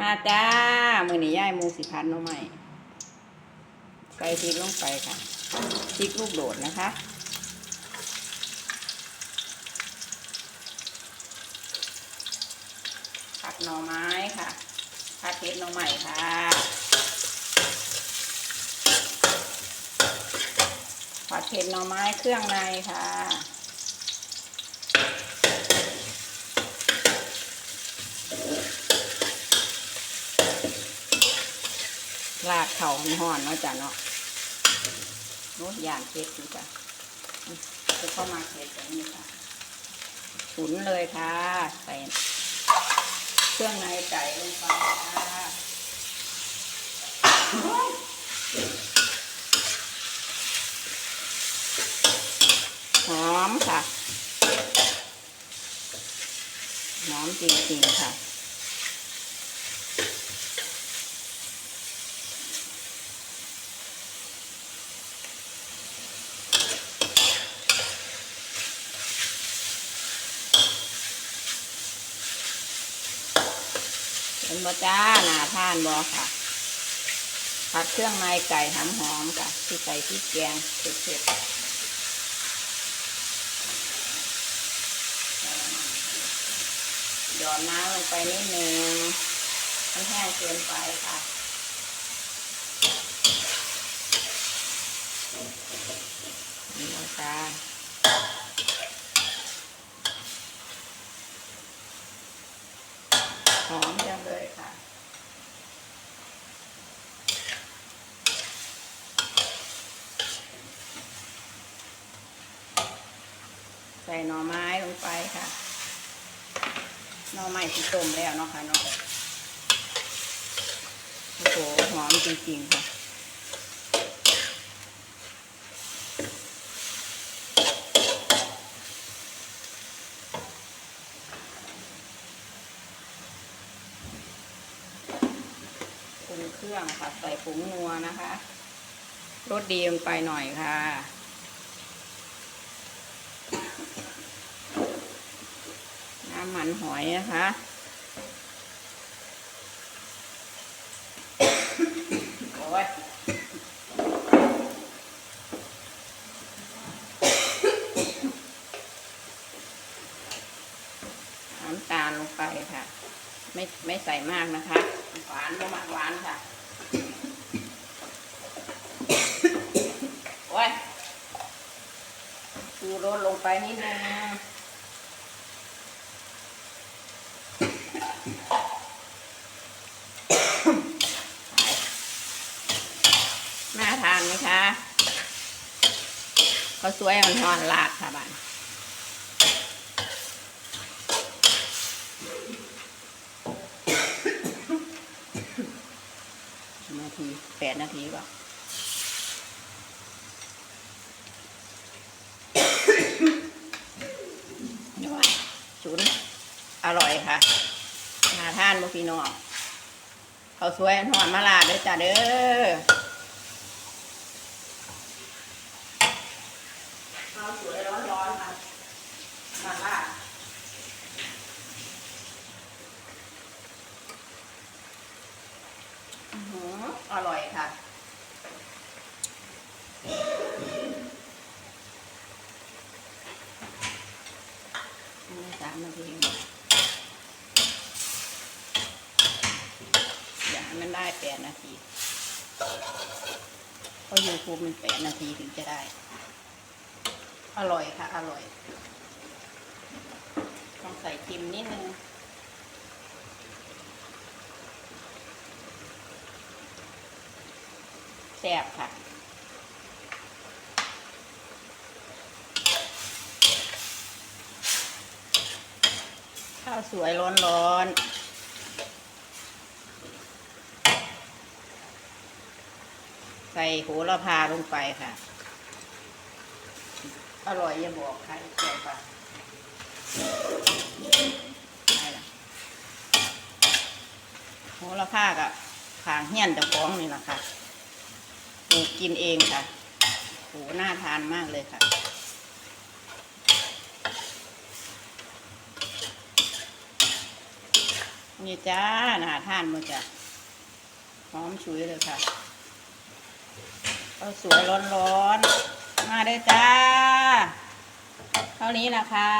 มาจ้า มือนี้ย่ายมูสิพันน้องใหม่ใส่พริกลงไปค่ะพริกลูกโดดนะคะผักหน่อไม้ค่ะผักเผ็ดหน่อใหม่ค่ะผัดเผ็ดหน่อไม้เครื่องในค่ะ ลากเข่าห่อนเนาะจ้ะเนาะโน้ตย่างเผ็ดดีจ้ะจะเข้ามาเผ็ดแบบนี้ค่ะฉุนเลยค่ะใส่เครื่องในไก่ลงไปค่ะหอมค่ะ หอมจริงๆค่ะ เป็นบะจ้าหนาท่านบอค่ะ ผัดเครื่องในไก่หอมหอมๆค่ะที่ใส่พริกแกงเผ็ดๆหยอดน้ำลงไปนิดนึงไม่แห้งเกินไปค่ะนี่บะจ้า หอมจังเลยค่ะ ใส่หน่อไม้ลงไปค่ะ หน่อไม้ที่ต้มแล้วเนาะค่ะเนาะโอ้โหหอมจริงๆค่ะปรุงเครื่องค่ะ ใส่ผงนัวนะคะรสดีลงไปหน่อยค่ะ น้ำมันหอยนะคะโอ้ยน้ำตาลลงไปค่ะ ไม่ไม่ใส่มากนะคะ หวานไม่มากหวานค่ะโอ้ยชูรสลงไปนิดนึงน่าทานไหม คะเขาวสวยอ่อนๆลาดค่ะบ้านนาทีแปดนาทีป่ะนี่ว่าชุนอร่อยค่ะนาท่านบุพี่น้องเขาวสวยหอนมาลาดเด้อจ้าเด้อข้าวสวยร้อนๆค่ะมาลาดอื้อหื อร่อยค่ะ นี่สามนาทีอย่าให้มันได้แปดนาทีเพราะยูทูบมันแปดนาทีถึงจะได้ อร่อยค่ะ อร่อย ต้องใส่ทิมนิดนึง ซ่บค่ะข้าวสวยร้อนๆใส่โหระพาลงไปค่ะ อร่อยอย่าบอกใครใส่ปะได้ละโหระพากับขางเฮี้ยนเจ้าของนี่แหละค่ะ ลูกกินเองค่ะโหน่าทานมากเลยค่ะ นี่จ้าน่าทานมดจ้ะหอมฉุยเลยค่ะข้าวสวยร้อนๆ มาเด้อจ้า เท่านี้ละคะ